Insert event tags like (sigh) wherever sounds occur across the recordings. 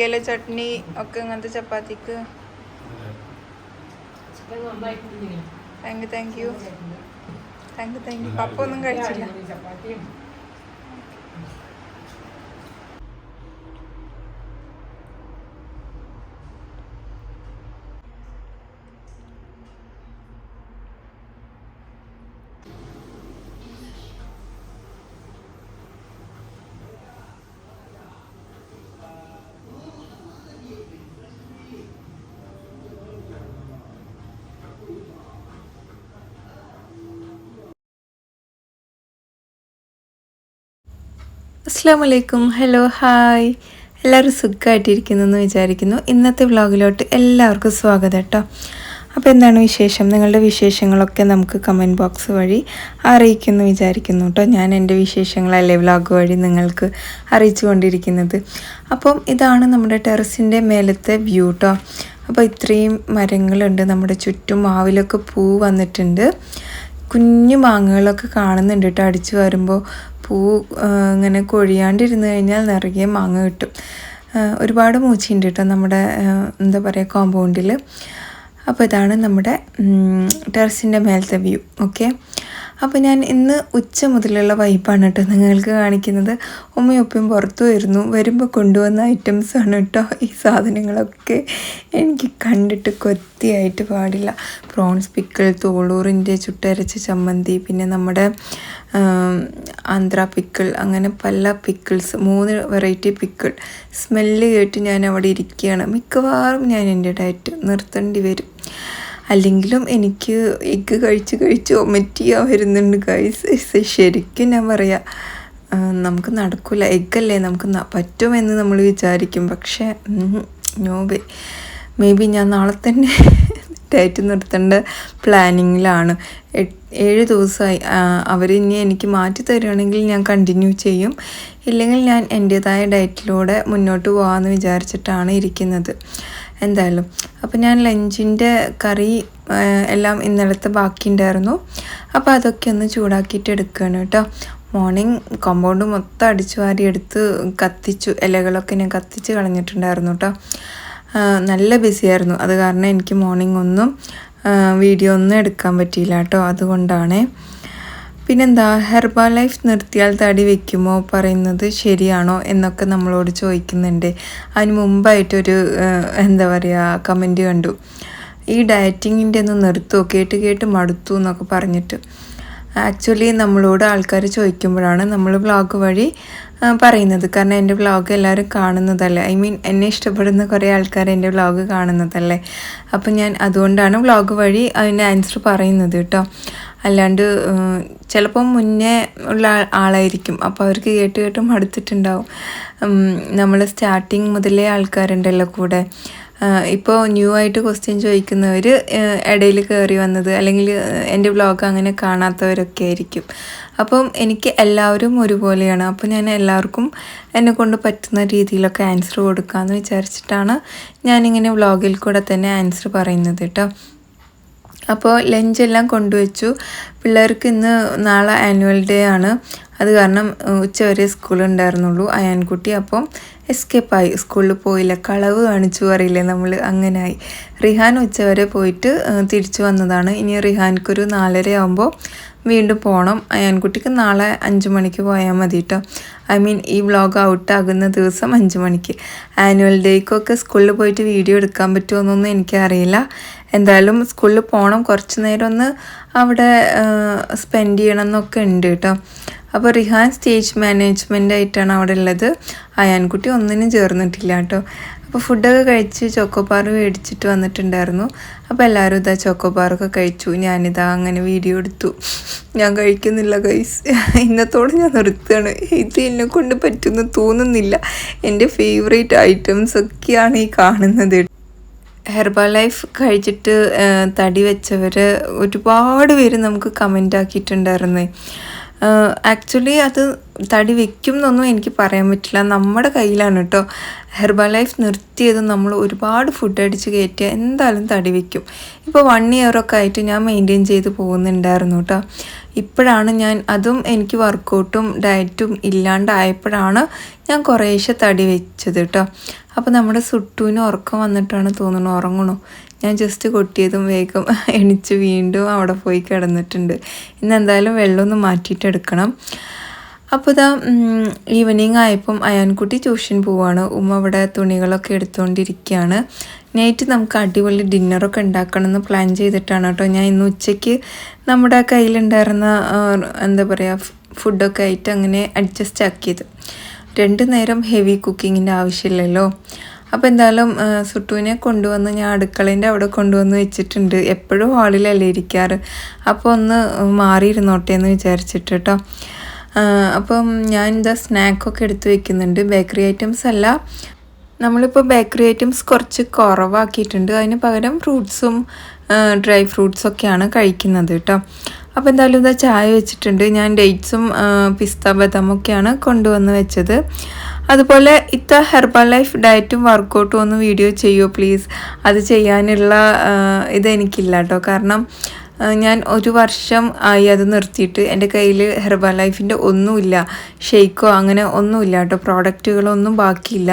ഇല ചട്നി ഒക്കെ ഇങ്ങനത്തെ ചപ്പാത്തിക്ക്. Thank you thank you thank you thank you പപ്പ ഒന്നും കഴിച്ചില്ല. അസ്സാം വലൈക്കും ഹലോ ഹായ്. എല്ലാവരും സുഖമായിട്ടിരിക്കുന്നു എന്ന് വിചാരിക്കുന്നു. ഇന്നത്തെ വ്ളോഗിലോട്ട് എല്ലാവർക്കും സ്വാഗതം കേട്ടോ. അപ്പോൾ എന്താണ് വിശേഷം? നിങ്ങളുടെ വിശേഷങ്ങളൊക്കെ നമുക്ക് കമന്റ് ബോക്സ് വഴി അറിയിക്കുന്നു വിചാരിക്കുന്നു കേട്ടോ. ഞാൻ എന്റെ വിശേഷങ്ങളല്ലേ വ്ളോഗ് വഴി നിങ്ങൾക്ക് അറിയിച്ചു കൊണ്ടിരിക്കുന്നത് അപ്പം ഇതാണ് നമ്മുടെ ടെറസിന്റെ മേലത്തെ വ്യൂ കേട്ടോ. അപ്പോൾ ഇത്രയും മരങ്ങളുണ്ട്. നമ്മുടെ ചുറ്റും മാവിലൊക്കെ പൂ വന്നിട്ടുണ്ട്. കുഞ്ഞു മാങ്ങകളൊക്കെ കാണുന്നുണ്ട് കേട്ടോ അടിച്ചു വരുമ്പോൾ പൂ ഇങ്ങനെ കൊഴിയാണ്ടിരുന്ന് കഴിഞ്ഞാൽ നിറയെ മാങ്ങ കിട്ടും. ഒരുപാട് മൂച്ചിയുണ്ട് കേട്ടോ നമ്മുടെ എന്താ പറയുക കോമ്പൗണ്ടിൽ അപ്പോൾ ഇതാണ് നമ്മുടെ ടെറസിന്റെ മേലത്തെ വ്യൂ ഓക്കെ അപ്പോൾ ഞാൻ ഇന്ന് ഉച്ച മുതലുള്ള വൈപ്പാണ് കേട്ടോ നിങ്ങൾക്ക് കാണിക്കുന്നത്. ഉമ്മയൊപ്പം പുറത്തു വരുന്നു. വരുമ്പോൾ കൊണ്ടുവന്ന ഐറ്റംസാണ് കേട്ടോ ഈ സാധനങ്ങളൊക്കെ. എനിക്ക് കണ്ടിട്ട് കൊത്തിയായിട്ട് പാടില്ല. പ്രോൺസ് പിക്കിൾ തോളൂറിന്റെ ചുട്ടരച്ച ചമ്മന്തി പിന്നെ നമ്മുടെ ആന്ധ്ര പിക്കിൾ അങ്ങനെ പല പിക്കിൾസ് മൂന്ന് വെറൈറ്റി പിക്കിൾ സ്മെല്ല് കേട്ട് ഞാൻ അവിടെ ഇരിക്കുകയാണ്. മിക്കവാറും ഞാൻ എന്റെ ഡയറ്റ് നിർത്തേണ്ടി വരും. അല്ലെങ്കിലും എനിക്ക് എഗ്ഗ് കഴിച്ച് കഴിച്ച് ഒമറ്റ് ചെയ്യാൻ വരുന്നുണ്ട് ഗൈസ് ശരിക്കും ഞാൻ പറയാം നമുക്ക് നടക്കില്ല എഗ്ഗല്ലേ നമുക്ക് പറ്റുമെന്ന് നമ്മൾ വിചാരിക്കും. പക്ഷേ നോ വേ മേ ബി ഞാൻ നാളെ തന്നെ (laughs) ഡയറ്റ് നിർത്തേണ്ട പ്ലാനിങ്ങിലാണ്. ഏഴ് ദിവസമായി അവർ ഇനി എനിക്ക് മാറ്റി തരുകയാണെങ്കിൽ ഞാൻ കണ്ടിന്യൂ ചെയ്യും. ഇല്ലെങ്കിൽ ഞാൻ എന്റേതായ ഡയറ്റിലൂടെ മുന്നോട്ട് പോകാമെന്ന് വിചാരിച്ചിട്ടാണ് ഇരിക്കുന്നത്. എന്തായാലും. അപ്പോൾ ഞാൻ ലഞ്ചിന്റെ കറി എല്ലാം ഇന്നലത്തെ ബാക്കിയുണ്ടായിരുന്നു അപ്പോൾ അതൊക്കെ ഒന്ന് ചൂടാക്കിയിട്ട് എടുക്കുകയാണ് കേട്ടോ. മോർണിംഗ് കോമ്പൗണ്ട് മൊത്തം അടിച്ചു വാരി എടുത്ത് കത്തിച്ചു ഇലകളൊക്കെ ഞാൻ കത്തിച്ച് കളഞ്ഞിട്ടുണ്ടായിരുന്നു കേട്ടോ. നല്ല ബിസിയായിരുന്നു അത് കാരണം എനിക്ക് മോർണിംഗ് ഒന്നും വീഡിയോ ഒന്നും എടുക്കാൻ പറ്റിയില്ല കേട്ടോ. അതുകൊണ്ടാണ്. പിന്നെന്താ ഹെർബ ലൈഫ് നിർത്തിയാൽ തടി വെക്കുമോ പറയുന്നത് ശരിയാണോ എന്നൊക്കെ നമ്മളോട് ചോദിക്കുന്നുണ്ട്. അതിന് മുമ്പായിട്ടൊരു എന്താ പറയുക കമന്റ് കണ്ടു. ഈ ഡയറ്റിങ്ങിന്റെ ഒന്ന് നിർത്തുമോ കേട്ട് കേട്ട് മടുത്തു എന്നൊക്കെ പറഞ്ഞിട്ട്. ആക്ച്വലി നമ്മളോട് ആൾക്കാർ ചോദിക്കുമ്പോഴാണ് നമ്മൾ വ്ളോഗ് വഴി പറയുന്നത്. കാരണം എന്റെ വ്ളോഗ് എല്ലാവരും കാണുന്നതല്ലേ? ഐ മീൻ എന്നെ ഇഷ്ടപ്പെടുന്ന കുറേ ആൾക്കാർ എന്റെ വ്ളോഗ് കാണുന്നതല്ലേ? അപ്പം ഞാൻ അതുകൊണ്ടാണ് വ്ളോഗ് വഴി അതിന്റെ ആൻസർ പറയുന്നത് കേട്ടോ. അല്ലാണ്ട് ചിലപ്പം മുന്നേ ഉള്ള ആളായിരിക്കും. അപ്പോൾ അവർക്ക് കേട്ട് കേട്ട് മടുത്തിട്ടുണ്ടാവും. നമ്മൾ സ്റ്റാർട്ടിങ് മുതലേ ആൾക്കാരുണ്ടല്ലോ കൂടെ. ഇപ്പോൾ ന്യൂ ആയിട്ട് ക്വസ്റ്റ്യൻ ചോദിക്കുന്നവർ ഇടയിൽ കയറി വന്നത് അല്ലെങ്കിൽ എന്റെ ബ്ലോഗ് അങ്ങനെ കാണാത്തവരൊക്കെ ആയിരിക്കും. അപ്പം എനിക്ക് എല്ലാവരും ഒരുപോലെയാണ്. അപ്പോൾ ഞാൻ എല്ലാവർക്കും എന്നെ കൊണ്ട് പറ്റുന്ന രീതിയിലൊക്കെ ആൻസർ കൊടുക്കാമെന്ന് വിചാരിച്ചിട്ടാണ് ഞാനിങ്ങനെ വ്ളോഗിൽ കൂടെ തന്നെ ആൻസർ പറയുന്നത് കേട്ടോ അപ്പോൾ ലഞ്ചെല്ലാം കൊണ്ടുവച്ചു. പിള്ളേർക്ക് ഇന്ന് നാളെ ആനുവൽ ഡേ ആണ്. അത് കാരണം ഉച്ചവരെ സ്കൂൾ ഉണ്ടായിരുന്നുള്ളൂ അയാൻകുട്ടി അപ്പം എസ്കേപ്പായി സ്കൂളിൽ പോയില്ല. കളവ് കാണിച്ചു അറിയില്ലേ നമ്മൾ അങ്ങനെയായി റിഹാൻ ഉച്ചവരെ പോയിട്ട് തിരിച്ചു വന്നതാണ്. ഇനി റിഹാൻക്കൊരു നാലര ആകുമ്പോൾ വീണ്ടും പോകണം അയാൻകുട്ടിക്ക് നാളെ അഞ്ച് മണിക്ക് പോയാൽ മതി കേട്ടോ ഐ മീൻ ഈ വ്ളോഗ് ഔട്ടാകുന്ന ദിവസം അഞ്ച് മണിക്ക്. ആനുവൽ ഡേക്കൊക്കെ സ്കൂളിൽ പോയിട്ട് വീഡിയോ എടുക്കാൻ പറ്റുമോ എന്നൊന്നും എനിക്കറിയില്ല. എന്തായാലും സ്കൂളിൽ പോകണം കുറച്ച് നേരം ഒന്ന് അവിടെ സ്പെൻഡ് ചെയ്യണം എന്നൊക്കെ ഉണ്ട് കേട്ടോ അപ്പോൾ റിഹാൻ സ്റ്റേജ് മാനേജ്മെന്റ് ആയിട്ടാണ് അവിടെ ഉള്ളത്. അയാൻകുട്ടി ഒന്നിനും ചേർന്നിട്ടില്ല കേട്ടോ അപ്പോൾ ഫുഡൊക്കെ കഴിച്ച് ചോക്കോപ്പാർ മേടിച്ചിട്ട് വന്നിട്ടുണ്ടായിരുന്നു. അപ്പോൾ എല്ലാവരും ഇതാ ചോക്കോപ്പാറൊക്കെ കഴിച്ചു. ഞാനിതാ അങ്ങനെ വീഡിയോ എടുത്തു. ഞാൻ കഴിക്കുന്നില്ല ഗൈസ് ഇന്നത്തോടെ ഞാൻ നിർത്തുകയാണ്. ഇത് എന്നെ കൊണ്ട് പറ്റുമെന്ന് തോന്നുന്നില്ല. എന്റെ ഫേവറേറ്റ് ഐറ്റംസ് ഒക്കെയാണ് ഈ കാണുന്നത്. ഹെർബൽ ലൈഫ് കഴിച്ചിട്ട് തടി വെച്ചവർ ഒരുപാട് പേര് നമുക്ക് കമന്റ് ആക്കിയിട്ടുണ്ടായിരുന്നേ. ആക്ച്വലി അത് തടി വെക്കും എന്നൊന്നും എനിക്ക് പറയാൻ പറ്റില്ല. നമ്മുടെ കയ്യിലാണ് കേട്ടോ ഹെർബൽ ലൈഫ് നിർത്തിയത് നമ്മൾ ഒരുപാട് ഫുഡ് അടിച്ച് കയറ്റിയ എന്തായാലും തടി വെക്കും. ഇപ്പോൾ വൺ ഇയറൊക്കെ ആയിട്ട് ഞാൻ മെയിന്റെയിൻ ചെയ്ത് പോകുന്നുണ്ടായിരുന്നു കേട്ടോ ഇപ്പോഴാണ് ഞാൻ അതും എനിക്ക് വർക്കൗട്ടും ഡയറ്റും ഇല്ലാണ്ടായപ്പോഴാണ് ഞാൻ കുറേശ്ശെ തടി വെച്ചത് കേട്ടോ അപ്പോൾ നമ്മുടെ സുട്ടുവിന് ഉറക്കം വന്നിട്ടാണ് തോന്നുന്നു ഉറങ്ങണു. ഞാൻ ജസ്റ്റ് കൊട്ടിയതും വേഗം (laughs) എണിച്ച് വീണ്ടും അവിടെ പോയി കിടന്നിട്ടുണ്ട്. ഇന്ന് എന്തായാലും വെള്ളമൊന്ന് മാറ്റിയിട്ടെടുക്കണം അപ്പോൾ ഇതാ ഈവനിങ് ആയപ്പം അയാൻകുട്ടി ട്യൂഷൻ പോവാണ്. ഉമ്മ അവിടെ തുണികളൊക്കെ എടുത്തുകൊണ്ടിരിക്കുകയാണ് നൈറ്റ് നമുക്ക് അടിപൊളി ഡിന്നറൊക്കെ ഉണ്ടാക്കണം എന്ന് പ്ലാൻ ചെയ്തിട്ടാണ് കേട്ടോ. ഞാൻ ഇന്ന് ഉച്ചയ്ക്ക് നമ്മുടെ കയ്യിലുണ്ടായിരുന്ന എന്താ പറയുക ഫുഡൊക്കെ ആയിട്ട് അങ്ങനെ അഡ്ജസ്റ്റ് ആക്കിയത്. രണ്ട് നേരം ഹെവി കുക്കിങ്ങിന്റെ ആവശ്യമില്ലല്ലോ. അപ്പോൾ എന്തായാലും സുട്ടുവിനെ കൊണ്ടുവന്ന് ഞാൻ അടുക്കളേന്റെ അവിടെ കൊണ്ടുവന്ന് വെച്ചിട്ടുണ്ട്. എപ്പോഴും ഹാളിലല്ലേ ഇരിക്കാറ്. അപ്പോൾ ഒന്ന് മാറിയിരുന്നോട്ടെ എന്ന് വിചാരിച്ചിട്ട് കേട്ടോ അപ്പം ഞാൻ ഇതാ സ്നാക്കൊക്കെ എടുത്ത് വെക്കുന്നുണ്ട്. ബേക്കറി ഐറ്റംസ് അല്ല. നമ്മളിപ്പോൾ ബേക്കറി ഐറ്റംസ് കുറച്ച് കുറവാക്കിയിട്ടുണ്ട്. അതിന് പകരം ഫ്രൂട്ട്സും ഡ്രൈ ഫ്രൂട്ട്സൊക്കെയാണ് കഴിക്കുന്നത് കേട്ടോ അപ്പോൾ എന്തായാലും ഇതാ ചായ വെച്ചിട്ടുണ്ട്. ഞാൻ ഡേറ്റ്സും പിസ്ത ബദാമൊക്കെയാണ് കൊണ്ടുവന്ന് വെച്ചത്. അതുപോലെ ഇത്ത ഹെർബൽ ലൈഫ് ഡയറ്റും വർക്കൗട്ടും ഒന്ന് വീഡിയോ ചെയ്യുമോ പ്ലീസ് അത് ചെയ്യാനുള്ള ഇതെനിക്കില്ല കേട്ടോ കാരണം ഞാൻ ഒരു വർഷം ആയി അത് നിർത്തിയിട്ട് എന്റെ കയ്യിൽ ഹെർബൽ ലൈഫിന്റെ ഒന്നുമില്ല. ഷെയ്ക്കോ അങ്ങനെ ഒന്നുമില്ല കേട്ടോ പ്രോഡക്റ്റുകളൊന്നും ബാക്കിയില്ല.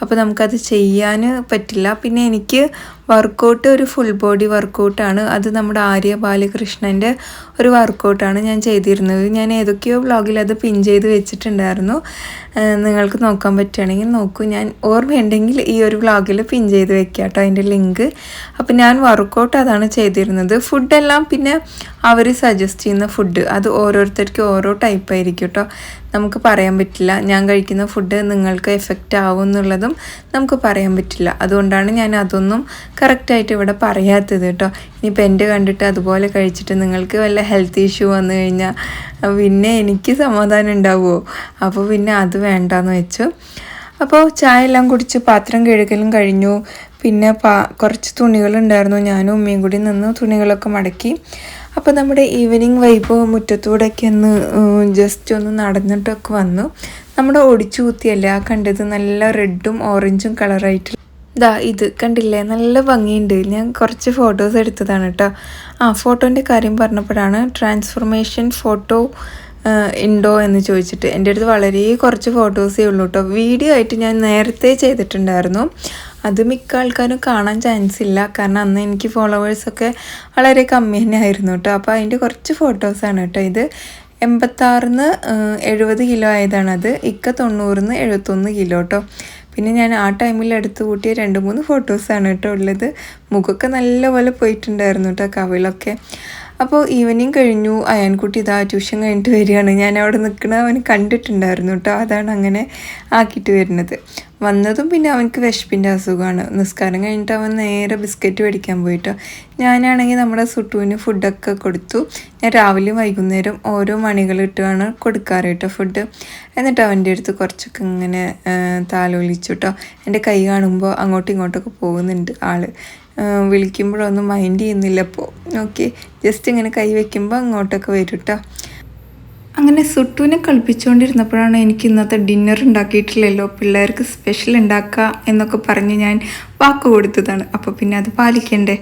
അപ്പോൾ നമുക്കത് ചെയ്യാൻ പറ്റില്ല. പിന്നെ എനിക്ക് വർക്കൗട്ട് ഒരു ഫുൾ ബോഡി വർക്കൗട്ടാണ് അത് നമ്മുടെ ആര്യ ബാലകൃഷ്ണന്റെ ഒരു വർക്കൗട്ടാണ് ഞാൻ ചെയ്തിരുന്നത്. ഞാൻ ഏതൊക്കെയോ വ്ളോഗിൽ അത് പിൻ ചെയ്ത് വെച്ചിട്ടുണ്ടായിരുന്നു. നിങ്ങൾക്ക് നോക്കാൻ പറ്റുകയാണെങ്കിൽ നോക്കൂ. ഞാൻ ഓർമ്മയുണ്ടെങ്കിൽ ഈ ഒരു വ്ളോഗിൽ പിൻ ചെയ്ത് വെക്കാം കേട്ടോ അതിന്റെ ലിങ്ക് അപ്പം ഞാൻ വർക്കൗട്ട് അതാണ് ചെയ്തിരുന്നത്. ഫുഡെല്ലാം പിന്നെ അവർ സജസ്റ്റ് ചെയ്യുന്ന ഫുഡ് അത് ഓരോരുത്തർക്കും ഓരോ ടൈപ്പായിരിക്കും കേട്ടോ നമുക്ക് പറയാൻ പറ്റില്ല. ഞാൻ കഴിക്കുന്ന ഫുഡ് നിങ്ങൾക്ക് എഫക്റ്റ് ആവും എന്നുള്ളതും നമുക്ക് പറയാൻ പറ്റില്ല. അതുകൊണ്ടാണ് ഞാൻ അതൊന്നും കറക്റ്റായിട്ട് ഇവിടെ പറയാത്തത് കേട്ടോ. ഇനിയിപ്പോൾ എന്റെ കണ്ടിട്ട് അതുപോലെ കഴിച്ചിട്ട് നിങ്ങൾക്ക് വല്ല ഹെൽത്ത് ഇഷ്യൂ വന്നു കഴിഞ്ഞാൽ പിന്നെ എനിക്ക് സമാധാനം ഉണ്ടാവുമോ അപ്പോൾ പിന്നെ അത് വേണ്ടാന്ന് വെച്ചു. അപ്പോൾ ചായ എല്ലാം കുടിച്ച് പാത്രം കഴുകലും കഴിഞ്ഞു. പിന്നെ പാ കുറച്ച് തുണികളുണ്ടായിരുന്നു. ഞാനും ഉമ്മയും കൂടി നിന്ന് തുണികളൊക്കെ മടക്കി. അപ്പോൾ നമ്മുടെ ഈവനിങ് വൈബ് മുറ്റത്തൂടെയൊക്കെ ഒന്ന് ജസ്റ്റ് ഒന്ന് നടന്നിട്ടൊക്കെ വന്നു. നമ്മുടെ ഒടിച്ചു കുത്തിയല്ല? കണ്ടത് നല്ല റെഡും ഓറഞ്ചും കളറായിട്ട്. ഇതാ ഇത് കണ്ടില്ലേ? നല്ല ഭംഗിയുണ്ട്. ഞാൻ കുറച്ച് ഫോട്ടോസ് എടുത്തതാണ് കേട്ടോ. ആ ഫോട്ടോന്റെ കാര്യം പറഞ്ഞപ്പോഴാണ് ട്രാൻസ്ഫോർമേഷൻ ഫോട്ടോ ഉണ്ടോ എന്ന് ചോദിച്ചിട്ട്. എന്റെ അടുത്ത് വളരെ കുറച്ച് ഫോട്ടോസേ ഉള്ളൂ കേട്ടോ. വീഡിയോ ആയിട്ട് ഞാൻ നേരത്തെ ചെയ്തിട്ടുണ്ടായിരുന്നു. അത് മിക്ക ആൾക്കാരും കാണാൻ ചാൻസ് ഇല്ല. കാരണം അന്ന് എനിക്ക് ഫോളോവേഴ്സൊക്കെ വളരെ കമ്മി തന്നെ ആയിരുന്നു കേട്ടോ അപ്പോൾ അതിന്റെ കുറച്ച് ഫോട്ടോസാണ് കേട്ടോ ഇത് എൺപത്താറിന്ന് എഴുപത് കിലോ ആയതാണത് ഇക്ക തൊണ്ണൂറിന്ന് എഴുപത്തൊന്ന് കിലോ കേട്ടോ പിന്നെ ഞാൻ ആ ടൈമിൽ എടുത്തു കൂട്ടിയ രണ്ട് മൂന്ന് ഫോട്ടോസാണ് കേട്ടോ ഉള്ളത്. മുഖമൊക്കെ നല്ലപോലെ പോയിട്ടുണ്ടായിരുന്നു കേട്ടോ കവിളൊക്കെ. അപ്പോൾ ഈവനിങ് കഴിഞ്ഞു. അയാൻകുട്ടി ഇതാ ട്യൂഷൻ കഴിഞ്ഞിട്ട് വരികയാണ്. ഞാൻ അവിടെ നിൽക്കണ അവൻ കണ്ടിട്ടുണ്ടായിരുന്നു കേട്ടോ അതാണ് അങ്ങനെ ആക്കിയിട്ട് വരുന്നത്. വന്നതും പിന്നെ അവനക്ക് വിശപ്പിന്റെ അസുഖമാണ്. നിസ്കാരം കഴിഞ്ഞിട്ട് അവൻ നേരെ ബിസ്ക്കറ്റ് മേടിക്കാൻ പോയിട്ടോ. ഞാനാണെങ്കിൽ നമ്മുടെ സുട്ടുവിന് ഫുഡൊക്കെ കൊടുത്തു. ഞാൻ രാവിലെയും വൈകുന്നേരം ഓരോ മണികളിട്ടാണ് കൊടുക്കാറ് കേട്ടോ ഫുഡ് എന്നിട്ട് അവന്റെ അടുത്ത് കുറച്ചൊക്കെ ഇങ്ങനെ താലോലിച്ചു കേട്ടോ എന്റെ കൈ കാണുമ്പോൾ അങ്ങോട്ടും ഇങ്ങോട്ടൊക്കെ പോകുന്നുണ്ട് ആൾ. വിളിക്കുമ്പോഴൊന്നും മൈൻഡ് ചെയ്യുന്നില്ല അപ്പോൾ ഓക്കെ ജസ്റ്റ് ഇങ്ങനെ കൈ വയ്ക്കുമ്പോൾ അങ്ങോട്ടൊക്കെ വരും കേട്ടോ അങ്ങനെ സുട്ടുവിനെ കളിപ്പിച്ചുകൊണ്ടിരുന്നപ്പോഴാണ് എനിക്ക് ഇന്നത്തെ ഡിന്നർ ഉണ്ടാക്കിയിട്ടില്ലല്ലോ. പിള്ളേർക്ക് സ്പെഷ്യൽ ഉണ്ടാക്കുക എന്നൊക്കെ പറഞ്ഞ് ഞാൻ വാക്ക് കൊടുത്തതാണ്. അപ്പോൾ പിന്നെ അത് പാലിക്കണ്ടേ?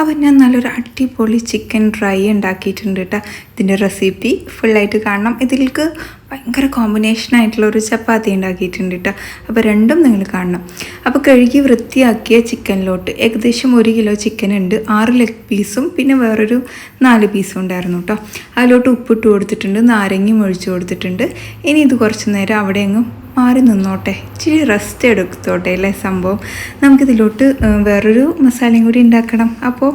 അപ്പോൾ ഞാൻ നല്ലൊരു അടിപൊളി ചിക്കൻ ഡ്രൈ ഉണ്ടാക്കിയിട്ടുണ്ട് കേട്ടോ ഇതിന്റെ റെസിപ്പി ഫുള്ളായിട്ട് കാണണം. ഇതിലേക്ക് ഭയങ്കര കോമ്പിനേഷനായിട്ടുള്ള ഒരു ചപ്പാത്തി ഉണ്ടാക്കിയിട്ടുണ്ട് കേട്ടോ അപ്പോൾ രണ്ടും നിങ്ങൾ കാണണം. അപ്പോൾ കഴുകി വൃത്തിയാക്കിയ ചിക്കനിലോട്ട് ഏകദേശം ഒരു കിലോ ചിക്കൻ ഉണ്ട്. ആറ് ലെഗ് പീസും പിന്നെ വേറൊരു നാല് പീസും ഉണ്ടായിരുന്നു കേട്ടോ അതിലോട്ട് ഉപ്പിട്ട് കൊടുത്തിട്ടുണ്ട്. നാരങ്ങയും ഒഴിച്ചു കൊടുത്തിട്ടുണ്ട്. ഇനി ഇത് കുറച്ച് നേരം അവിടെ അങ്ങ് മാറി നിന്നോട്ടെ. ഇച്ചിരി റെസ്റ്റ് എടുത്തോട്ടെ അല്ലേ സംഭവം? നമുക്കിതിലോട്ട് വേറൊരു മസാലയും കൂടി ഉണ്ടാക്കണം. അപ്പോൾ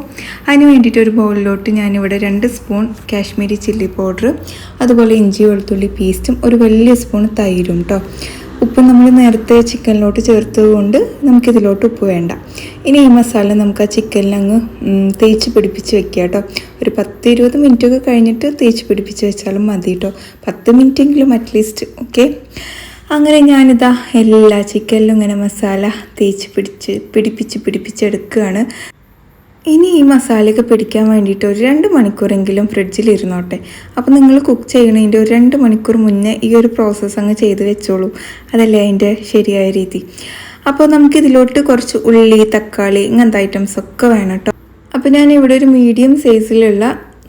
അതിന് വേണ്ടിയിട്ട് ഒരു ബൗളിലോട്ട് ഞാനിവിടെ രണ്ട് സ്പൂൺ കാശ്മീരി ചില്ലി പൗഡർ അതുപോലെ ഇഞ്ചി വെളുത്തുള്ളി പേസ്റ്റും ഒരു വലിയ സ്പൂൺ തൈരും കേട്ടോ ഉപ്പ് നമ്മൾ നേരത്തെ ചിക്കനിലോട്ട് ചേർത്തത് കൊണ്ട് നമുക്കിതിലോട്ട് ഉപ്പ് വേണ്ട. ഇനി ഈ മസാല നമുക്ക് ആ ചിക്കനിലങ്ങ് തേച്ച് പിടിപ്പിച്ച് വെക്കുക കേട്ടോ ഒരു പത്ത് ഇരുപത് മിനിറ്റൊക്കെ കഴിഞ്ഞിട്ട് തേച്ച് പിടിപ്പിച്ച് വെച്ചാലും മതി കേട്ടോ പത്ത് മിനിറ്റെങ്കിലും അറ്റ്ലീസ്റ്റ് ഓക്കെ അങ്ങനെ ഞാനിതാ എല്ലാ ചിക്കനിലും ഇങ്ങനെ മസാല തേച്ച് പിടിച്ച് പിടിപ്പിച്ച് പിടിപ്പിച്ചെടുക്കുകയാണ്. ഇനി ഈ മസാലയൊക്കെ പിടിക്കാൻ വേണ്ടിയിട്ട് ഒരു രണ്ട് മണിക്കൂറെങ്കിലും ഫ്രിഡ്ജിൽ ഇരുന്നോട്ടെ അപ്പോൾ നിങ്ങൾ കുക്ക് ചെയ്യണതിന്റെ ഒരു രണ്ട് മണിക്കൂർ മുന്നേ ഈ ഒരു പ്രോസസ്സ് അങ്ങ് ചെയ്ത് വെച്ചോളൂ. അതല്ലേ അതിന്റെ ശരിയായ രീതി. അപ്പോൾ നമുക്കിതിലോട്ട് കുറച്ച് ഉള്ളി തക്കാളി ഇങ്ങനത്തെ ഐറ്റംസ് ഒക്കെ വേണം കേട്ടോ. അപ്പോൾ ഞാൻ ഇവിടെ ഒരു മീഡിയം സൈസിലുള്ള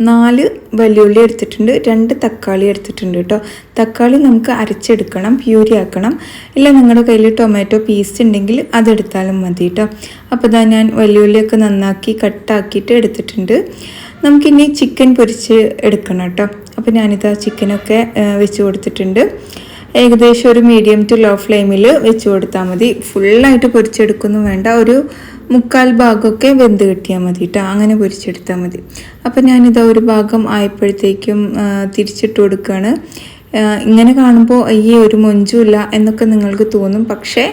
നാല് വലിയുള്ളി എടുത്തിട്ടുണ്ട് രണ്ട് തക്കാളി എടുത്തിട്ടുണ്ട് കേട്ടോ. തക്കാളി നമുക്ക് അരച്ചെടുക്കണം പ്യൂരി ആക്കണം ഇല്ല നിങ്ങളുടെ കയ്യിൽ ടൊമാറ്റോ പീസ് ഉണ്ടെങ്കിൽ അതെടുത്താലും മതി കേട്ടോ. അപ്പോൾ ഇതാ ഞാൻ വലിയുള്ളിയൊക്കെ നന്നാക്കി കട്ടാക്കിയിട്ട് എടുത്തിട്ടുണ്ട്. നമുക്കിനി ചിക്കൻ പൊരിച്ച് എടുക്കണം കേട്ടോ. അപ്പോൾ ഞാനിതാ ചിക്കനൊക്കെ വെച്ച് കൊടുത്തിട്ടുണ്ട്. ഏകദേശം ഒരു മീഡിയം ടു ലോ ഫ്ലെയിമിൽ വെച്ച് കൊടുത്താൽ മതി. ഫുള്ളായിട്ട് പൊരിച്ചെടുക്കുന്നു വേണ്ട. ഒരു മുക്കാൽ ഭാഗമൊക്കെ വെന്ത് കിട്ടിയാൽ മതി കേട്ടോ അങ്ങനെ പൊരിച്ചെടുത്താൽ മതി. അപ്പോൾ ഞാനിതാ ഒരു ഭാഗം ആയപ്പോഴത്തേക്കും തിരിച്ചിട്ട് കൊടുക്കുകയാണ് ഇങ്ങനെ കാണുമ്പോൾ അയ്യേ ഒരു മൊഞ്ചുമില്ല എന്നൊക്കെ നിങ്ങൾക്ക് തോന്നും. പക്ഷേ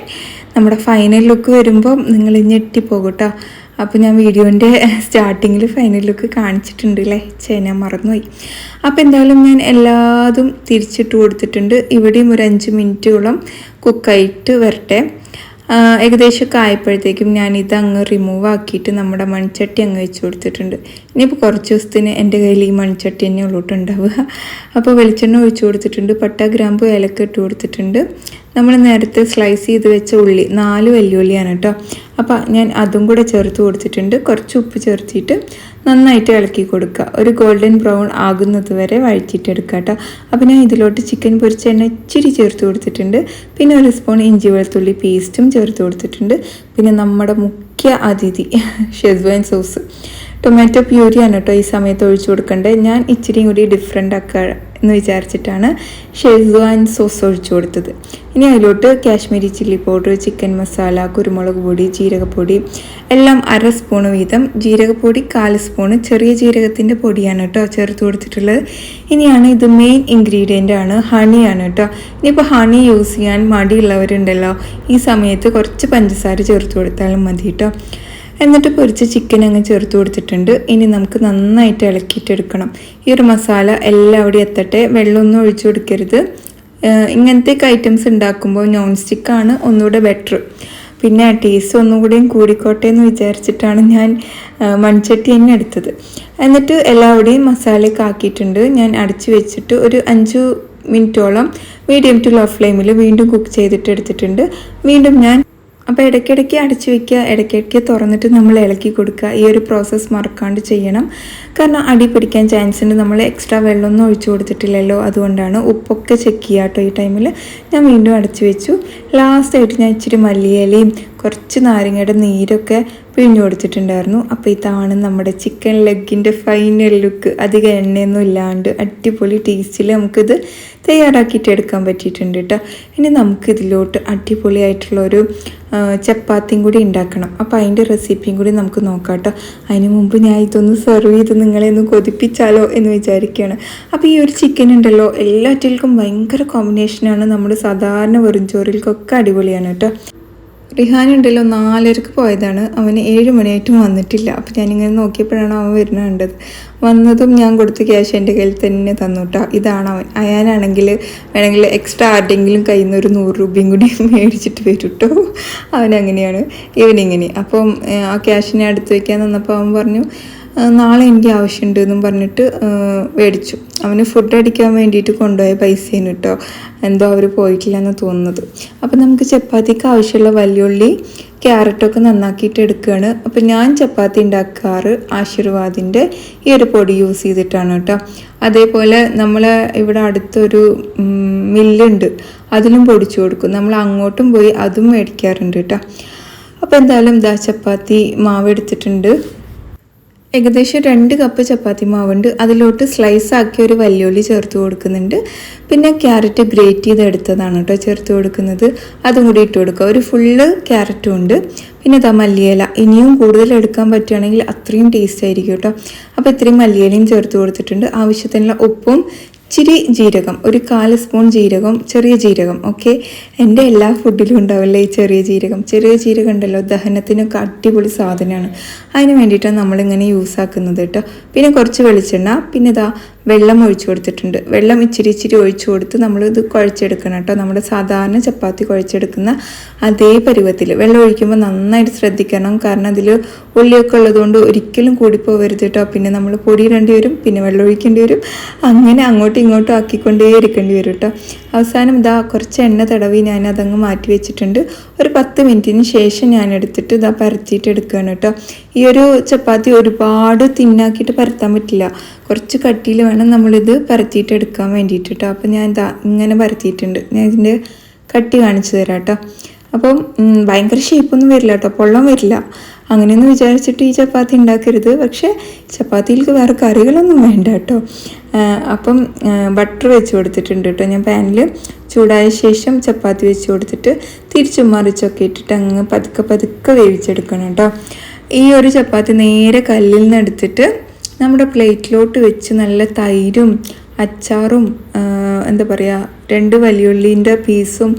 നമ്മുടെ ഫൈനൽ ലുക്ക് വരുമ്പോൾ നിങ്ങൾ ഞെട്ടിപ്പോകും കേട്ടോ അപ്പോൾ ഞാൻ വീഡിയോന്റെ സ്റ്റാർട്ടിങ്ങിൽ ഫൈനൽ ലുക്ക് കാണിച്ചിട്ടുണ്ട് അല്ലേ ചേ ഞാൻ മറന്നുപോയി. അപ്പോൾ എന്തായാലും ഞാൻ എല്ലാതും തിരിച്ചിട്ട് കൊടുത്തിട്ടുണ്ട്. ഇവിടെയും ഒരു അഞ്ച് മിനിറ്റോളം കുക്കായിട്ട് വരട്ടെ. ഏകദേശമൊക്കെ ആയപ്പോഴത്തേക്കും ഞാനിത് അങ്ങ് റിമൂവ് ആക്കിയിട്ട് നമ്മുടെ മൺചട്ടി അങ്ങ് വെച്ച് കൊടുത്തിട്ടുണ്ട്. ഇനിയിപ്പോൾ കുറച്ച് ദിവസത്തിന് എന്റെ കയ്യിൽ ഈ മൺചട്ടി തന്നെ ഉള്ളിട്ടുണ്ടാവുക അപ്പോൾ വെളിച്ചെണ്ണ ഒഴിച്ചു കൊടുത്തിട്ടുണ്ട് പട്ട ഗ്രാമ്പു ഏലക്ക ഇട്ട് കൊടുത്തിട്ടുണ്ട്. നമ്മൾ നേരത്തെ സ്ലൈസ് ചെയ്ത് വെച്ച ഉള്ളി നാല് വെല്ലുള്ളിയാണ് കേട്ടോ അപ്പോൾ ഞാൻ അതും കൂടെ ചേർത്ത് കൊടുത്തിട്ടുണ്ട്. കുറച്ച് ഉപ്പ് ചേർത്തിട്ട് നന്നായിട്ട് ഇളക്കി കൊടുക്കുക. ഒരു ഗോൾഡൻ ബ്രൗൺ ആകുന്നത് വരെ വഴറ്റിയിട്ടെടുക്കുക കേട്ടോ അപ്പോൾ ഞാൻ ഇതിലോട്ട് ചിക്കൻ പൊരിച്ച എണ്ണ ഇച്ചിരി ചേർത്ത് കൊടുത്തിട്ടുണ്ട്. പിന്നെ ഒരു സ്പൂൺ ഇഞ്ചി വെളുത്തുള്ളി പേസ്റ്റും ചേർത്ത് കൊടുത്തിട്ടുണ്ട്. പിന്നെ നമ്മുടെ മുഖ്യ അതിഥി (laughs) ഷെസ്വാൻ സോസ് ടൊമാറ്റോ പ്യൂരിയാണ് കേട്ടോ ഈ സമയത്ത് ഒഴിച്ചു കൊടുക്കേണ്ടത് ഞാൻ ഇച്ചിരിയും കൂടി ഡിഫറെന്റ് ആക്കുക എന്ന് വിചാരിച്ചിട്ടാണ് ഷെസ്വാൻ സോസ് ഒഴിച്ചു കൊടുത്തത്. ഇനി അതിലോട്ട് Kashmiri chilli powder chicken masala കുരുമുളക് പൊടി ജീരകപ്പൊടി എല്ലാം അര സ്പൂണ് വീതം. ജീരകപ്പൊടി കാൽ സ്പൂണ് ചെറിയ ജീരകത്തിന്റെ പൊടിയാണ് കേട്ടോ ചേർത്ത് കൊടുത്തിട്ടുള്ളത്. ഇനിയാണ് ഇത് മെയിൻ ഇൻഗ്രീഡിയന്റ് ആണ് ഹണിയാണ് കേട്ടോ ഇനിയിപ്പോൾ ഹണി യൂസ് ചെയ്യാൻ മടിയുള്ളവരുണ്ടല്ലോ. ഈ സമയത്ത് കുറച്ച് പഞ്ചസാര ചേർത്ത് കൊടുത്താലും മതി കേട്ടോ എന്നിട്ട് പൊരിച്ച ചിക്കൻ അങ്ങ് ചേർത്ത് കൊടുത്തിട്ടുണ്ട്. ഇനി നമുക്ക് നന്നായിട്ട് ഇളക്കിയിട്ടെടുക്കണം. ഈ ഒരു മസാല എല്ലാവിടെയും എത്തട്ടെ. വെള്ളമൊന്നും ഒഴിച്ചു കൊടുക്കരുത്. ഇങ്ങനത്തെയൊക്കെ ഇങ്ങനത്തെ ഐറ്റംസ് ഉണ്ടാക്കുമ്പോൾ നോൺ സ്റ്റിക്കാണ് ഒന്നുകൂടെ ബെറ്റർ പിന്നെ ആ ടേസ്റ്റ് ഒന്നും കൂടിയും കൂടിക്കോട്ടെ എന്ന് വിചാരിച്ചിട്ടാണ് ഞാൻ മൺചട്ടി തന്നെ എടുത്തത്. എന്നിട്ട് എല്ലാവിടെയും മസാലയൊക്കെ ആക്കിയിട്ടുണ്ട്. ഞാൻ അടച്ചു വെച്ചിട്ട് ഒരു അഞ്ച് മിനിറ്റോളം മീഡിയം ടു ലോ ഫ്ലെയിമിൽ വീണ്ടും കുക്ക് ചെയ്തിട്ട് എടുത്തിട്ടുണ്ട്. വീണ്ടും ഞാൻ അപ്പോൾ ഇടയ്ക്കിടയ്ക്ക് അടച്ചു വെക്കുക ഇടയ്ക്കിടയ്ക്ക് തുറന്നിട്ട് നമ്മൾ ഇളക്കി കൊടുക്കുക. ഈ ഒരു പ്രോസസ്സ് മറക്കാണ്ട് ചെയ്യണം. കാരണം അടി പിടിക്കാൻ ചാൻസ് ഉണ്ട്. നമ്മൾ എക്സ്ട്രാ വെള്ളമൊന്നും ഒഴിച്ചു കൊടുത്തിട്ടില്ലല്ലോ. അതുകൊണ്ടാണ് ഉപ്പൊക്കെ ചെക്ക് ചെയ്യുക കേട്ടോ ഈ ടൈമിൽ ഞാൻ വീണ്ടും അടച്ചു വെച്ചു. ലാസ്റ്റായിട്ട് ഞാൻ ഇച്ചിരി മല്ലിയിലയും കുറച്ച് നാരങ്ങയുടെ നീരൊക്കെ പിഴിഞ്ഞു കൊടുത്തിട്ടുണ്ടായിരുന്നു. അപ്പോൾ ഇതാണ് നമ്മുടെ ചിക്കൻ ലെഗിന്റെ ഫൈനൽ ലുക്ക് അധികം എണ്ണയൊന്നും ഇല്ലാണ്ട് അടിപൊളി ടേസ്റ്റിൽ നമുക്കിത് തയ്യാറാക്കിയിട്ട് എടുക്കാൻ പറ്റിയിട്ടുണ്ട് കേട്ടോ ഇനി നമുക്ക് ഇതിലോട്ട് അടിപൊളിയായിട്ടുള്ള ഒരു ആ, ചപ്പാത്തിയും കൂടി ഉണ്ടാക്കണം. അപ്പോൾ അതിന്റെ റെസിപ്പിയും കൂടി നമുക്ക് നോക്കാം കേട്ടോ അതിന് മുമ്പ് ഞാൻ ഇതൊന്ന് സെർവ് ചെയ്ത് നിങ്ങളെ ഒന്ന് കൊതിപ്പിച്ചാലോ എന്ന് വിചാരിക്കുകയാണ് അപ്പോൾ ഈ ഒരു ചിക്കൻ ഉണ്ടല്ലോ എല്ലാറ്റിൽക്കും ഭയങ്കര കോമ്പിനേഷനാണ് നമ്മുടെ സാധാരണ വെറും ചോറിൽക്കൊക്കെ അടിപൊളിയാണ് കേട്ടോ റിഹാൻ ഉണ്ടല്ലോ നാലരക്ക് പോയതാണ്. അവന് ഏഴ് മണിയായിട്ടും വന്നിട്ടില്ല. അപ്പം ഞാനിങ്ങനെ നോക്കിയപ്പോഴാണ് അവൻ വരുന്നത്. കണ്ടത് വന്നതും ഞാൻ കൊടുത്ത ക്യാഷ് എന്റെ കയ്യിൽ തന്നെ തന്നു കേട്ടോ ഇതാണ് അവൻ. അയാനാണെങ്കിൽ വേണമെങ്കിൽ എക്സ്ട്രാ ആരുടെങ്കിലും കയ്യിൽ നിന്ന് ഒരു നൂറ് രൂപയും കൂടി (laughs) മേടിച്ചിട്ട് വരും കേട്ടോ അവൻ അങ്ങനെയാണ് ഇവനിങ്ങനെ. അപ്പം ആ ക്യാഷിനെ അടുത്ത് വയ്ക്കാൻ തന്നപ്പോൾ അവൻ പറഞ്ഞു നാളെ എനിക്ക് ആവശ്യമുണ്ട് എന്നും പറഞ്ഞിട്ട് മേടിച്ചു. അവന് ഫുഡ് അടിക്കാൻ വേണ്ടിയിട്ട് കൊണ്ടുപോയ പൈസയാണ് കേട്ടോ എന്തോ അവർ പോയിട്ടില്ല എന്ന് തോന്നുന്നത്. അപ്പം നമുക്ക് ചപ്പാത്തിക്ക് ആവശ്യമുള്ള വലിയുള്ളി ക്യാരറ്റൊക്കെ നന്നാക്കിയിട്ട് എടുക്കുകയാണ്. അപ്പം ഞാൻ ചപ്പാത്തി ഉണ്ടാക്കാറ് ആശീർവാദിന്റെ ഈ ഒരു പൊടി യൂസ് ചെയ്തിട്ടാണ് കേട്ടോ അതേപോലെ നമ്മൾ ഇവിടെ അടുത്തൊരു മില്ലുണ്ട്. അതിലും പൊടിച്ചു കൊടുക്കും. നമ്മൾ അങ്ങോട്ടും പോയി അതും മേടിക്കാറുണ്ട് കേട്ടോ അപ്പോൾ എന്തായാലും ദാ ചപ്പാത്തി മാവ് എടുത്തിട്ടുണ്ട്. ഏകദേശം രണ്ട് കപ്പ് ചപ്പാത്തി മാവുണ്ട്. അതിലോട്ട് സ്ലൈസ് ആക്കി ഒരു വല്യുള്ളി ചേർത്ത് കൊടുക്കുന്നുണ്ട്. പിന്നെ ക്യാരറ്റ് ഗ്രേറ്റ് ചെയ്ത് എടുത്തതാണ് കേട്ടോ ചേർത്ത് കൊടുക്കുന്നത്. അതും കൂടി ഇട്ട് കൊടുക്കുക. ഒരു ഫുള്ള് ക്യാരറ്റും ഉണ്ട്. പിന്നെ ഇതാ മല്ലിയില. ഇനിയും കൂടുതൽ എടുക്കാൻ പറ്റുകയാണെങ്കിൽ അത്രയും ടേസ്റ്റ് ആയിരിക്കും കേട്ടോ അപ്പോൾ ഇത്രയും മല്ലിയിലയും ചേർത്ത് കൊടുത്തിട്ടുണ്ട്. ആവശ്യത്തിനുള്ള ഉപ്പും ഇച്ചിരി ജീരകം ഒരു കാൽ സ്പൂൺ ജീരകം ചെറിയ ജീരകം ഓക്കെ എന്റെ എല്ലാ ഫുഡിലും ഉണ്ടാവില്ല ഈ ചെറിയ ജീരകം? ചെറിയ ജീരകം ഉണ്ടല്ലോ ദഹനത്തിനൊക്കെ അടിപൊളി സാധനമാണ്. അതിന് വേണ്ടിയിട്ടാണ് നമ്മളിങ്ങനെ യൂസ് ആക്കുന്നത് കേട്ടോ. പിന്നെ കുറച്ച് വെളിച്ചെണ്ണ പിന്നെ ഇതാ വെള്ളം ഒഴിച്ചു കൊടുത്തിട്ടുണ്ട്. വെള്ളം ഇച്ചിരി ഇച്ചിരി ഒഴിച്ചു കൊടുത്ത് നമ്മൾ ഇത് കുഴച്ചെടുക്കണം കേട്ടോ. നമ്മുടെ സാധാരണ ചപ്പാത്തി കുഴച്ചെടുക്കുന്ന അതേ പരുവത്തിൽ. വെള്ളം ഒഴിക്കുമ്പോൾ നന്നായിട്ട് ശ്രദ്ധിക്കണം. കാരണം അതിൽ ഉള്ളിയൊക്കെ ഉള്ളതുകൊണ്ട് ഒരിക്കലും കൂടിപ്പോവരുത് കേട്ടോ. പിന്നെ നമ്മൾ പൊടിയിടേണ്ടി വരും പിന്നെ വെള്ളം ഒഴിക്കേണ്ടി വരും. അങ്ങനെ അങ്ങോട്ടും ഇങ്ങോട്ടും ആക്കിക്കൊണ്ടേ ഇരിക്കേണ്ടി വരും കേട്ടോ. അവസാനം ഇതാ കുറച്ച് എണ്ണ തടവി ഞാൻ അതങ്ങ് മാറ്റി വെച്ചിട്ടുണ്ട്. ഒരു പത്ത് മിനിറ്റിന് ശേഷം ഞാൻ എടുത്തിട്ട് ഇതാ പരത്തിയിട്ട് എടുക്കുകയാണ് കേട്ടോ. ഈ ഒരു ചപ്പാത്തി ഒരുപാട് തിന്നാക്കിയിട്ട് പരത്താൻ പറ്റില്ല. കുറച്ച് കട്ടിയിൽ നമ്മളിത് പരത്തിയിട്ട് എടുക്കാൻ വേണ്ടിയിട്ട് കേട്ടോ അപ്പം ഞാൻ ഇതാ ഇങ്ങനെ പരത്തിയിട്ടുണ്ട്. ഞാൻ ഇതിന്റെ കട്ടി കാണിച്ചു തരാം കേട്ടോ അപ്പം ഭയങ്കര ഷേപ്പൊന്നും വരില്ല കേട്ടോ പൊള്ളം വരില്ല. അങ്ങനെയൊന്നും വിചാരിച്ചിട്ട് ഈ ചപ്പാത്തി ഉണ്ടാക്കരുത്. പക്ഷേ ചപ്പാത്തിയിലേക്ക് വേറെ കറികളൊന്നും വേണ്ട കേട്ടോ അപ്പം ബട്ടർ വെച്ച് കൊടുത്തിട്ടുണ്ട് കേട്ടോ ഞാൻ പാനിൽ ചൂടായ ശേഷം ചപ്പാത്തി വെച്ച് കൊടുത്തിട്ട് തിരിച്ചും മറിച്ചൊക്കെ ഇട്ടിട്ട് അങ്ങ് പതുക്കെ പതുക്കെ വേവിച്ചെടുക്കണം കേട്ടോ ഈ ഒരു ചപ്പാത്തി നേരെ കല്ലിൽ നിന്ന് എടുത്തിട്ട് നമ്മുടെ പ്ലേറ്റിലോട്ട് വെച്ച് നല്ല തൈരും അച്ചാറും എന്താ പറയുക രണ്ട് വലിയുള്ളീന്റെ പീസും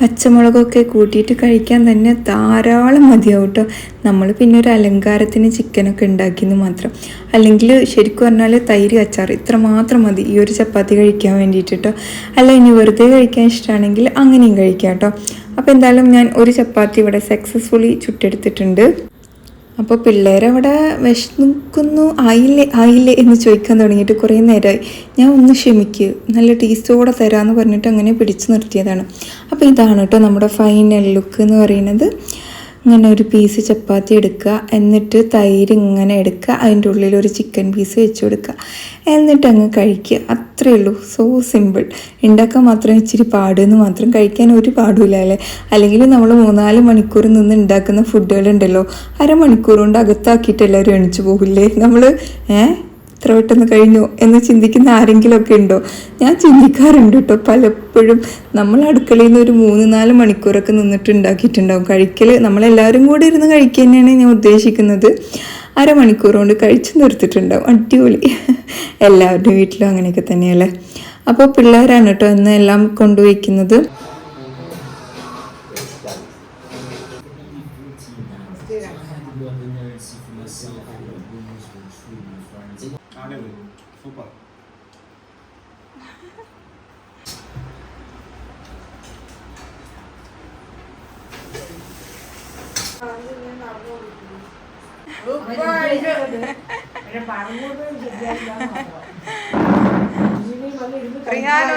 പച്ചമുളകൊക്കെ കൂട്ടിയിട്ട് കഴിക്കാൻ തന്നെ ധാരാളം മതിയാവും കേട്ടോ നമ്മൾ പിന്നെ ഒരു അലങ്കാരത്തിന് ചിക്കനൊക്കെ ഉണ്ടാക്കിയെന്ന് മാത്രം. അല്ലെങ്കിൽ ശരിക്കും പറഞ്ഞാൽ തൈര് അച്ചാർ ഇത്ര മാത്രം മതി ഈ ഒരു ചപ്പാത്തി കഴിക്കാൻ വേണ്ടിയിട്ട് കേട്ടോ അല്ല ഇനി വെറുതെ കഴിക്കാൻ ഇഷ്ടമാണെങ്കിൽ അങ്ങനെയും കഴിക്കാം കേട്ടോ അപ്പോൾ എന്തായാലും ഞാൻ ഒരു ചപ്പാത്തി ഇവിടെ സക്സസ്ഫുള്ളി ചുട്ടെടുത്തിട്ടുണ്ട്. അപ്പോൾ പിള്ളേരവിടെ വിഷമിക്കുന്നു ആയില്ലേ ആയില്ലേ എന്ന് ചോദിക്കാൻ തുടങ്ങിയിട്ട് കുറേ നേരമായി ഞാൻ ഒന്ന് ക്ഷമിക്ക് നല്ല ടേസ്റ്റോടെ തരാമെന്ന് പറഞ്ഞിട്ട് അങ്ങനെ പിടിച്ചു നിർത്തിയതാണ്. അപ്പോൾ ഇതാണ് കേട്ടോ നമ്മുടെ ഫൈനൽ ലുക്ക് എന്ന് പറയുന്നത്. ഇങ്ങനെ ഒരു പീസ് ചപ്പാത്തി എടുക്കുക. എന്നിട്ട് തൈര് ഇങ്ങനെ എടുക്കുക. അതിന്റെ ഉള്ളിൽ ഒരു ചിക്കൻ പീസ് വെച്ച് കൊടുക്കുക. എന്നിട്ട് അങ്ങ് കഴിക്കുക. അത്രയേ ഉള്ളൂ. സോ സിമ്പിൾ ഉണ്ടാക്കാൻ മാത്രം ഇച്ചിരി പാടുമെന്ന് മാത്രം കഴിക്കാൻ ഒരു പാടുമില്ല അല്ലേ? അല്ലെങ്കിൽ നമ്മൾ മൂന്നാൽ മണിക്കൂർ നിന്ന് ഉണ്ടാക്കുന്ന ഫുഡുകളുണ്ടല്ലോ അരമണിക്കൂർ കൊണ്ട് അകത്താക്കിയിട്ട് എല്ലാവരും എണിച്ചു പോകില്ലേ നമ്മൾ ഏഹ് ഇത്ര പെട്ടെന്ന് കഴിഞ്ഞു എന്ന് ചിന്തിക്കുന്ന ആരെങ്കിലുമൊക്കെ ഉണ്ടോ? ഞാൻ ചിന്തിക്കാറുണ്ട് കേട്ടോ പലപ്പോഴും നമ്മൾ അടുക്കളയിൽ നിന്ന് ഒരു മൂന്ന് നാല് മണിക്കൂറൊക്കെ നിന്നിട്ട് ഉണ്ടാക്കിയിട്ടുണ്ടാവും കഴിക്കൽ നമ്മളെല്ലാവരും കൂടി ഇരുന്ന് കഴിക്കുക തന്നെയാണ് ഞാൻ ഉദ്ദേശിക്കുന്നത്. അരമണിക്കൂർ കൊണ്ട് കഴിച്ചു നിർത്തിയിട്ടുണ്ടാവും. അടിപൊളി. എല്ലാവരുടെയും വീട്ടിലും അങ്ങനെയൊക്കെ തന്നെയല്ലേ? അപ്പോൾ പിള്ളേരാണ് കേട്ടോ ഇന്ന് എല്ലാം കൊണ്ടുവയ്ക്കുന്നത്.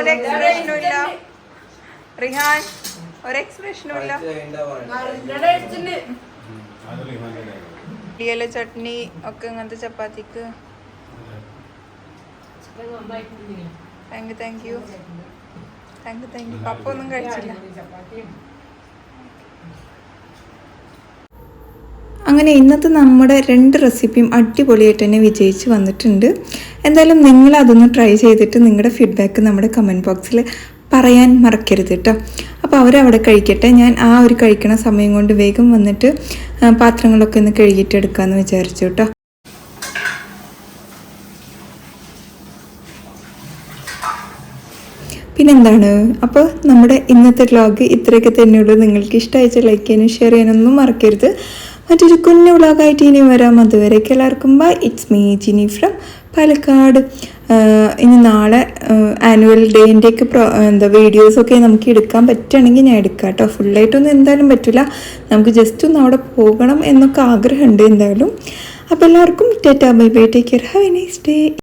ഒരു എക്സ്പ്രഷനും ഇല്ല. റിഹാൻ ഒരു എക്സ്പ്രഷനും ഇല്ല. ഇടിയല ചട്നി ഒക്കെ ഇങ്ങനത്തെ ചപ്പാത്തിക്ക്. Thank you thank you thank you thank you പപ്പ ഒന്നും കഴിച്ചില്ല. അങ്ങനെ ഇന്നത്തെ നമ്മുടെ രണ്ട് റെസിപ്പിയും അടിപൊളിയായിട്ട് തന്നെ വിജയിച്ച് വന്നിട്ടുണ്ട്. എന്തായാലും നിങ്ങൾ അതൊന്ന് ട്രൈ ചെയ്തിട്ട് നിങ്ങളുടെ ഫീഡ്ബാക്ക് നമ്മുടെ കമന്റ് ബോക്സിൽ പറയാൻ മറക്കരുത് കേട്ടോ അപ്പോൾ അവരവിടെ കഴിക്കട്ടെ. ഞാൻ ആ ഒരു കഴിക്കണ സമയം കൊണ്ട് വേഗം വന്നിട്ട് പാത്രങ്ങളൊക്കെ ഒന്ന് കഴുകിയിട്ട് എടുക്കാമെന്ന് വിചാരിച്ചു കേട്ടോ പിന്നെന്താണ്? അപ്പോൾ നമ്മുടെ ഇന്നത്തെ വ്ളോഗ് ഇത്രയൊക്കെ തന്നെയുള്ളൂ. നിങ്ങൾക്ക് ഇഷ്ടമായിച്ച ലൈക്ക് ചെയ്യാനും ഷെയർ ചെയ്യാനൊന്നും മറക്കരുത്. മറ്റൊരു കുഞ്ഞു വ്ളോഗായിട്ട് ഇനി വരാം. അതുവരേക്ക് എല്ലാവർക്കും bye it's me Jini from Palakkad. ഇനി നാളെ ആനുവൽ ഡേന്റെയൊക്കെ പ്രോ എന്താ വീഡിയോസൊക്കെ നമുക്ക് എടുക്കാൻ പറ്റുകയാണെങ്കിൽ ഞാൻ എടുക്കാം കേട്ടോ. ഫുള്ളായിട്ടൊന്നും എന്തായാലും പറ്റില്ല നമുക്ക് ജസ്റ്റ് ഒന്ന് അവിടെ പോകണം എന്നൊക്കെ ആഗ്രഹമുണ്ട് എന്തായാലും. അപ്പോൾ എല്ലാവർക്കും tata bye bye. Take care have a nice day